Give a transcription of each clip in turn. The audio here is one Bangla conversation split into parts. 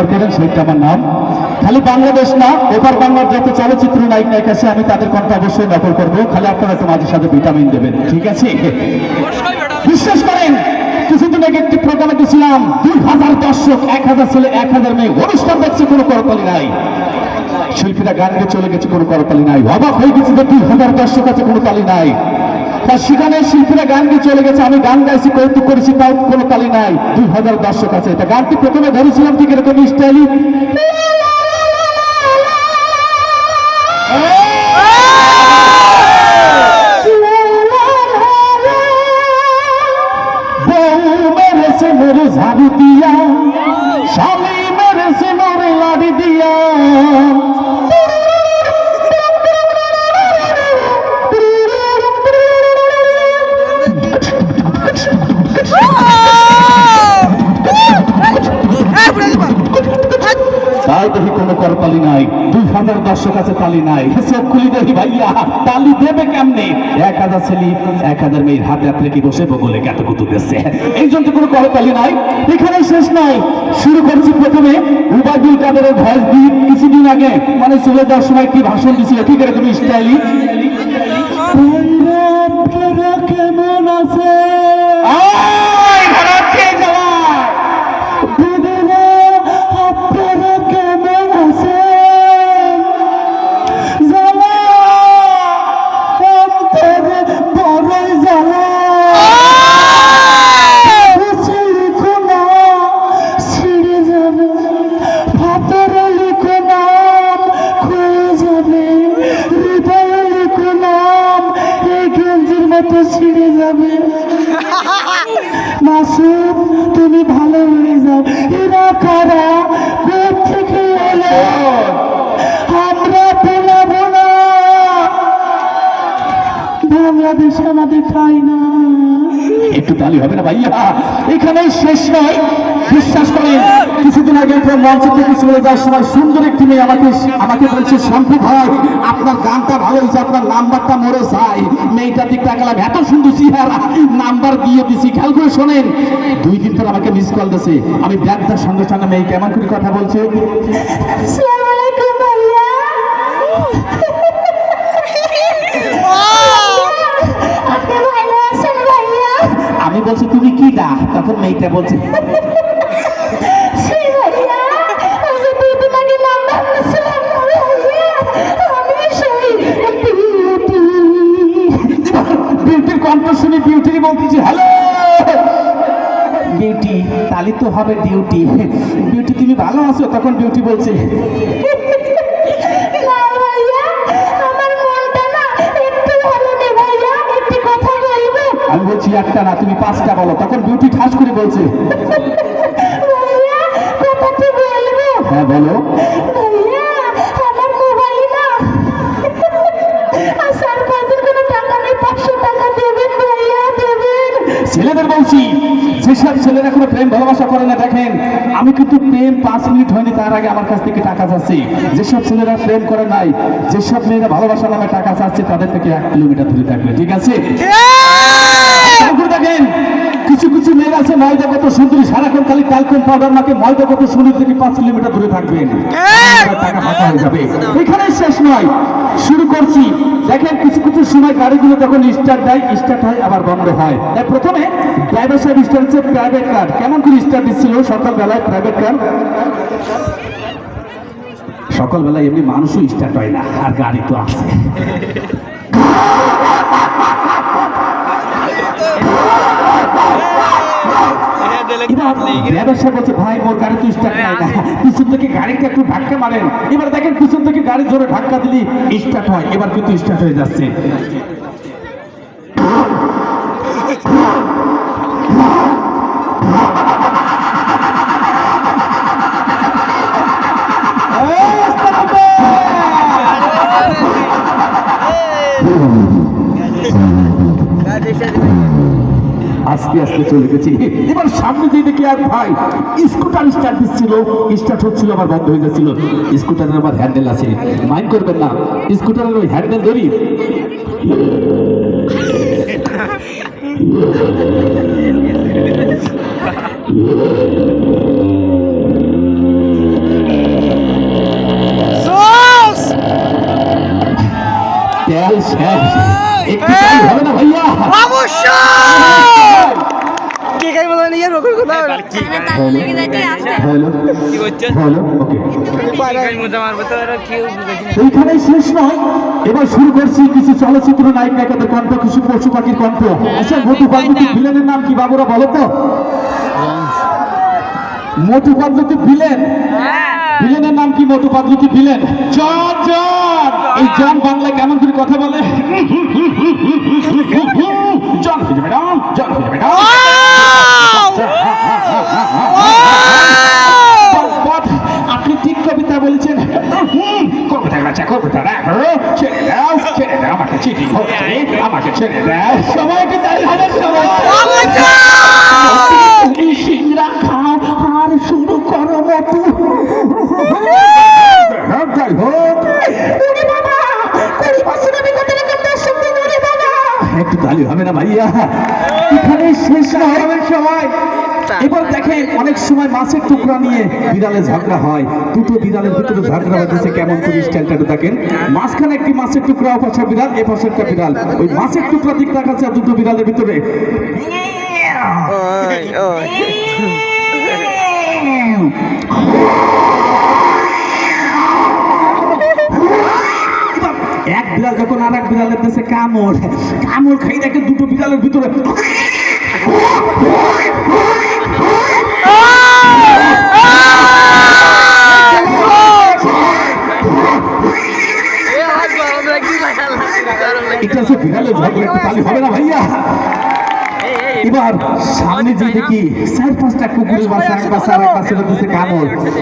ব্যবহার করেন সেইটা আমার নাম। খালি বাংলাদেশ না এবার বাংলার যত চলচ্চিত্র নায়ক নায়িক আছে আমি তাদের কণ্ঠ অবশ্যই নকল করব। খালি আপনারা একটু মাঝে সাথে ভিটামিন দেবেন ঠিক আছে? বিশ্বাস করেন কিছুদিন আগে একটি প্রোগ্রামে গেছিলাম দুই হাজার দর্শক এক হাজার ছেলে এক হাজার মেয়ে অনুষ্ঠান দেখছে কোনো করতালি নাই। শিল্পীরা গান গেয়ে চলে গেছে কোনো করতালি নাই। অবাক হয়ে গেছে যে দুই হাজার দর্শক আছে কোনো তালি নাই। তা সেখানে শিল্পীরা গান গিয়ে চলে গেছে, আমি গান গাইছি, কৌতুক করেছি, তাও কোনো তালি নাই। দুই হাজার দর্শক আছে। এটা গানটি প্রথমে ধরেছিলাম ঠিক এরকম স্টাইলি। ঝাড়ু দিয়া। তাই দেখি কোনো করতালি নাই দুই হাজার দর্শক আছে তালি নাই। চোখ খুলি দেখি ভাইয়া তালি দেবে কেমনে? এক হাজার ছেলে এক হাজার মেয়ের হাতে হাত রেখে বসে বগলে দিচ্ছে। এই জন্য কোনো করতালি নাই। এখানে শেষ নাই। শুরু করছি প্রথমে উবাদুল কাদেরের ভয়েস দিয়ে কিছুদিন আগে। মানে চলে যাওয়ার সময় কি ভাষণ দিছিল ঠিক আছে তুমি স্টাইলি কেমন আছে না। একটু তালি হবে না ভাইয়া? এখানেই শেষ নয়। বিশ্বাস করেন কিছুদিন আগে একটা মঞ্চ থেকে চলে যাওয়ার সময় সুন্দর একটি মেয়ে আমাকে আমাকে বলছে ভাই আপনার গানটা ভালো হয়েছে আপনার নাম্বারটা মরে যায়। মেয়েটার দিক তাকালাম এত সুন্দর চেহারা নাম্বার দিয়ে দিছি। খেয়াল করে শোনেন দুই দিন পর আমাকে মিস কল দিয়েছে আমি ব্যাগটার সঙ্গে সঙ্গে মেয়ে কেমন করে কথা বলছে। সেই বিউটি বিউটির কণ্ঠ শুনে বিউটি বলতেছি হ্যালো বিউটি তালি তো হবে ডিউটি বিউটি তুমি ভালো আছো? তখন বিউটি বলছে বলছি একটা না তুমি পাঁচটা বলো। তখন বিউটি ঠাস করে বলছে। ভাইয়া কথাটি বলব? হ্যাঁ বলো। ছেলেদের বলছি যেসব ছেলেরা কোনো প্রেম ভালোবাসা করে না দেখেন আমি কিন্তু প্রেম পাঁচ মিনিট হয়নি তার আগে আমার কাছ থেকে টাকা চাচ্ছি। যেসব ছেলেরা প্রেম করে নাই যেসব মেয়েরা ভালোবাসা নামে টাকা চাচ্ছে তাদের থেকে এক কিলোমিটার দূরে থাকবে ঠিক আছে? দেখেন কিছু কিছু মেয়েরা আছে ময়দা কত সুন্দরী সারাক্ষণ খালি ক্যালকুম পাউডার মাকে ময়দা কত সুন্দর থেকে পাঁচ কিলোমিটার দূরে থাকবেন আপনার টাকা ফাঁকা হয়ে যাবে। এখানেই শেষ নয় শুরু করছি। দেখেন কিছু কিছু সময় গাড়িগুলো যখন স্টার্ট দেয় স্টার্ট হয় আবার বন্ধ হয়। তাই প্রথমে ড্রাইভার সাহেব স্টার্ট হচ্ছে প্রাইভেট কার কেমন করে স্টার্ট দিচ্ছিল? সকালবেলায় প্রাইভেট কার সকালবেলায় এমনি মানুষও স্টার্ট হয় না আর গাড়ি তো আছে। এবার বলছে ভাই মোর গাড়ি তো স্টার্ট নাই না। পিছন থেকে গাড়িটা একটু ধাক্কা মারেন। এবার দেখেন পিছন থেকে গাড়ি জোরে ধাক্কা দিলি স্টার্ট হয়। এবার কিন্তু স্টার্ট হয়ে যাচ্ছে। আস্তে আস্তে চলে গেছি। এবার সামনে দিয়ে দেখি এক ভাই স্কুটার স্টার্ট দিচ্ছিল। স্টার্ট হচ্ছিল আবার বন্ধ হয়ে যাচ্ছিল। স্কুটারের আবার হ্যান্ডেল আছে। মাইন্ড করবেন না স্কুটারের ওই হ্যান্ডেল ধরি। তেল শেষ। একটু তেল হবে না ভাইয়া অবশ্যই কে গাই বলা নিয়ে রকম কথা হ্যালো কি করছ হ্যালো ওকে গাড়ির মধ্যে মারবো তো ওরা কেউ বুঝেছে না। এইখানে শেষ নয়। এবার শুরু করছি কিছু চলচ্চিত্র নায়ক নায়িকাদের কণ্ঠ কিছু পশু পাখির কণ্ঠ। আচ্ছা মোটু ভিলেনের নাম কি বাবুরা বলো তো? Motu public villain? ভিলেনের নাম কি মোটু পাবলিক ভিলেন? জন এই জন বাংলায় কেমন করে কথা বলে? আপনি ঠিক কবিতা বলেছেন। কবিতা গাছা কবিতা রাখো ছেড়ে দাও ছেড়ে দাও আমাকে চিঠি আমাকে ছেড়ে দাও। তালি হবে না ভাইয়া? এখানে শেষ না হবে সময়। এবার দেখেন অনেক সময় মাছের টুকরা নিয়ে বিড়ালে ঝগড়া হয়। দুটো বিড়ালের ভিতরে ঝগড়া হতেছে কেমন করে স্টাইলটা দেখেন। মাঝখানে একটি মাছের টুকরা অপাশে বিড়াল এ পাশে একটা বিড়াল। ওই মাছের টুকরা দিক দেখাচ্ছে দুটো বিড়ালের ভিতরে। বিড়াল আর এক বিড়ালের দেশে কামড়। কামড় খাই দেখে দুটো বিড়ালের ভিতরে ভাইয়া? পাঁচটা কুকুরের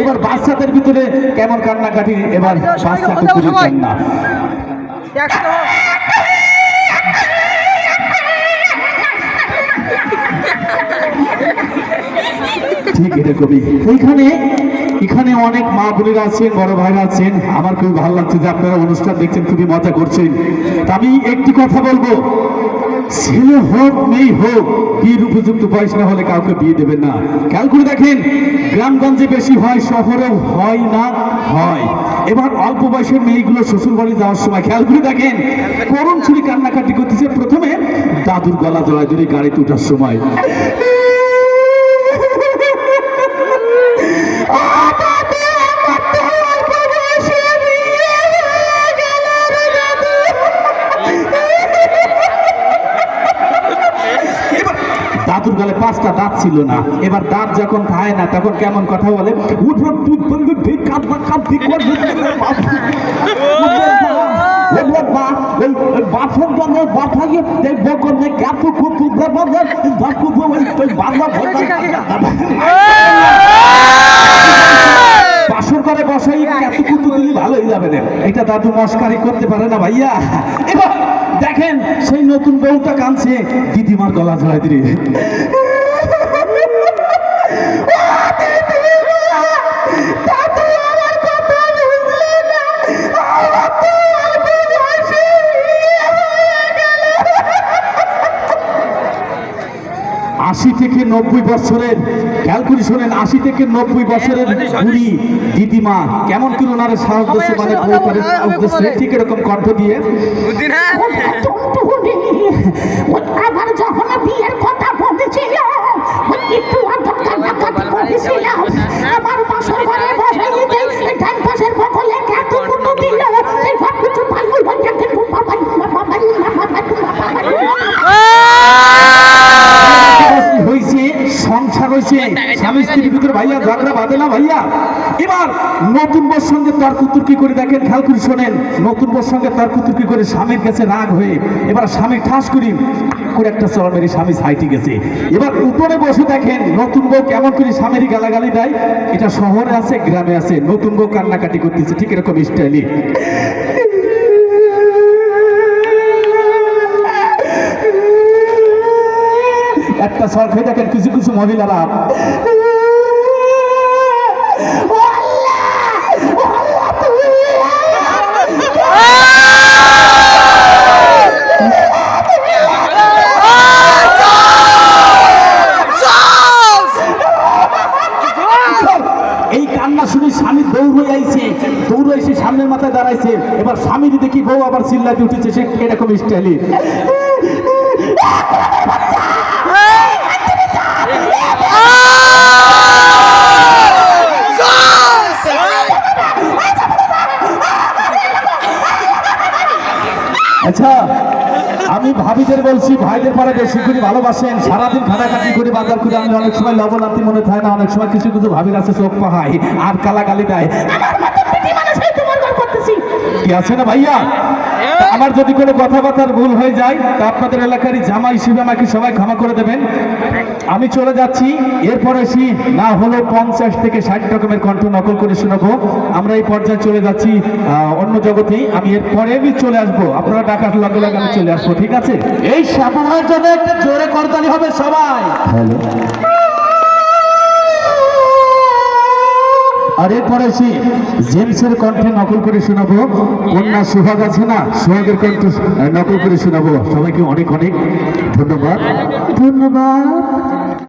এবার বাচ্চাদের ভিতরে কেমন কান্নাকাটি, এবার বাচ্চা কুকুরের কান্না। একশো। এখানে অনেক মা বোনেরা আছেন, বড় ভাইরা আছেন। আমার খুবই ভালো লাগছে যে আপনারা অনুষ্ঠান দেখছেন, খুবই মজা করছেন। আমি একটি কথা বলব। ছেলে হোক, মেয়ে হোক, বিয়ের উপযুক্ত বয়স না হলে কাউকে বিয়ে দেবেন না। খেয়াল করে দেখেন, গ্রামগঞ্জে বেশি হয় শহরে হয় না, হয়। এবার অল্প বয়সের মেয়েগুলো শ্বশুর বাড়ি যাওয়ার সময় খেয়াল করে দেখেন করম ছুরি কান্নাকাটি করতেছে। প্রথমে দাদুর গলা জড়ায় ধরে গাড়িতে ওঠার সময়। দাদুর গলে পাঁচটা দাঁত ছিল না এবার দাঁত যখন খায় না তখন কেমন কথা বলে করে বসাই এত কুতু দিলে ভালো হয়ে যাবে না এটা দাদু মস্কারি করতে পারে না ভাইয়া এবার দেখেন সেই নতুন বউটা কাঁদছে। দিদিমার গলা জড়াই দিলে। আশি থেকে নব্বই বছরের খেয়াল করে শোনেন আশি থেকে নব্বই বছরের বুড়ি দিদিমা কেমন কি ওনারা সাহস দিচ্ছে মানে ঠিক এরকম কণ্ঠ দিয়ে আমার যখন বিয়ের কথা বলেছিল একটু কান্নাকাটি করেছিল আমার বাসর ঘরে বসাইয়ে দেয় এই ডান পাশের বকলে কাকু কুটু দিল এই সব কিছু পাগল হয়ে যাচ্ছে বাবা বাবা হয়েছে সংসার হয়েছে স্বামী স্ত্রীর ভিতরে বাঁধে না ভাইয়া। এবার নতুন বোর সঙ্গে তর্ক তুর্কি করে দেখেন? খেয়াল করে শোনেন, নতুন বোর সঙ্গে তর্ক তুর্কি করে স্বামীর কাছে রাগ হয়ে এবার স্বামী ঠাস করি, করে একটা চর মেরে স্বামী সাইটে গেছে। এবার উপরে বসে দেখেন, নতুন বউ কেমন করে স্বামীর গালাগালি দেয়? এটা শহরে আছে, গ্রামে আছে, নতুন বউ কান্নাকাটি করতেছে, ঠিক এরকম স্টাইলি একটা সর দেখেন, কিছু কিছু মহিলারা ও আল্লাহ ও আল্লাহ তুমি এই কান্না শুনে স্বামী দৌড়ে আইছে দৌড়ে এসে সামনের মাথায় দাঁড়াইছে এবার স্বামীর দেখি বউ চিল্লাতে উঠেছে সে এরকম স্টাইলে আচ্ছা আমি ভাবিদের বলছি, ভাইদের পাড়ে বেশি করে ভালোবাসেন, সারাদিন খাটাখাটি করে বাজার করে আমি অনেক সময় লবণাতি মনে থাকে না, অনেক সময় কিছু কিছু ভাবির আছে চোখ পাহাই আর কালা গালি দেয়। কি আছে না ভাইয়া? আমার যদি কোনো কথাবার্তার ভুল হয়ে যায় তা আপনাদের এলাকারই জামা হিসেবে আমাকে সবাই ক্ষমা করে দেবেন। আমি চলে যাচ্ছি এরপরে এসি না হলো পঞ্চাশ থেকে ষাট রকমের কণ্ঠ নকল করে শোনাবো। আমরা এই পর্যায়ে চলে যাচ্ছি অন্য জগতেই আমি এরপরে আমি চলে আসব। আপনারা ডাকার লগে লগে আমি চলে আসব ঠিক আছে? এই সাফল্যের জন্য একটা জোরে করতালি হবে সবাই। হ্যালো। আর এরপরে সে জেমসের কণ্ঠে নকল করে শোনাবো। কন্যা সোহাগ আছে না? সোহাগের কণ্ঠ নকল করে শোনাবো। সবাইকে অনেক অনেক ধন্যবাদ। ধন্যবাদ।